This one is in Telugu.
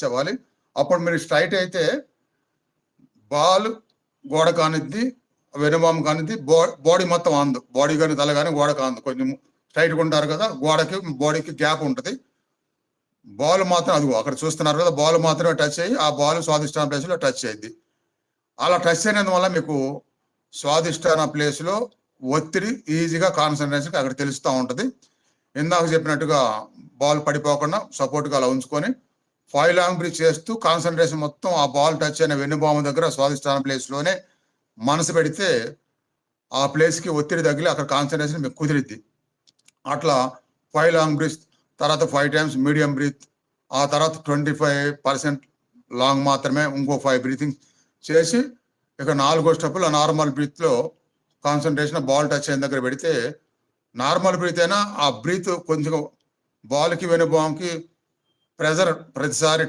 టచ్ అవ్వాలి అప్పుడు మీరు స్ట్రైట్ అయితే బాల్ గోడ కానిద్ది వెనుబామ్ కానిద్ది బాడీ మొత్తం అందు. బాడీ కానీ తల కానీ గోడ కాందు. కొంచెం స్ట్రైట్గా ఉంటారు కదా గోడకి బాడీకి గ్యాప్ ఉంటుంది. బాల్ మాత్రం అది అక్కడ చూస్తున్నారు కదా బాల్ మాత్రమే టచ్ అయ్యి ఆ బాల్ స్వాదిష్టాన ప్లేస్లో టచ్ అయ్యింది. అలా టచ్ అయినందువల్ల మీకు స్వాదిష్టాన ప్లేస్లో ఒత్తిడి ఈజీగా కాన్సన్ట్రేషన్ అక్కడ తెలుస్తూ ఉంటుంది. ఇందాక చెప్పినట్టుగా బాల్ పడిపోకుండా సపోర్ట్గా అలా ఉంచుకొని ఫైవ్ లాంగ్ బ్రిడ్జ్ చేస్తూ కాన్సన్ట్రేషన్ మొత్తం ఆ బాల్ టచ్ అయిన వెన్నుబాము దగ్గర స్వాదిష్టాన ప్లేస్లోనే మనసు పెడితే ఆ ప్లేస్కి ఒత్తిడి తగిలి అక్కడ కాన్సన్ట్రేషన్ మీకు కుదిరిద్ది. అట్లా ఫైవ్ లాంగ్ బ్రీత్ తర్వాత ఫైవ్ టైమ్స్ మీడియం బ్రీత్ ఆ తర్వాత ట్వంటీ ఫైవ్ పర్సెంట్ లాంగ్ మాత్రమే ఇంకో ఫైవ్ బ్రీతింగ్ చేసి ఇక నాలుగో స్టెప్లో నార్మల్ బ్రీత్లో కాన్సన్ట్రేషన్ బాల్ టచ్ అయిన దగ్గర పెడితే నార్మల్ బ్రీత్ అయినా ఆ బ్రీత్ కొంచెం బాల్కి వెనుబాంకి ప్రెజర్ ప్రతిసారి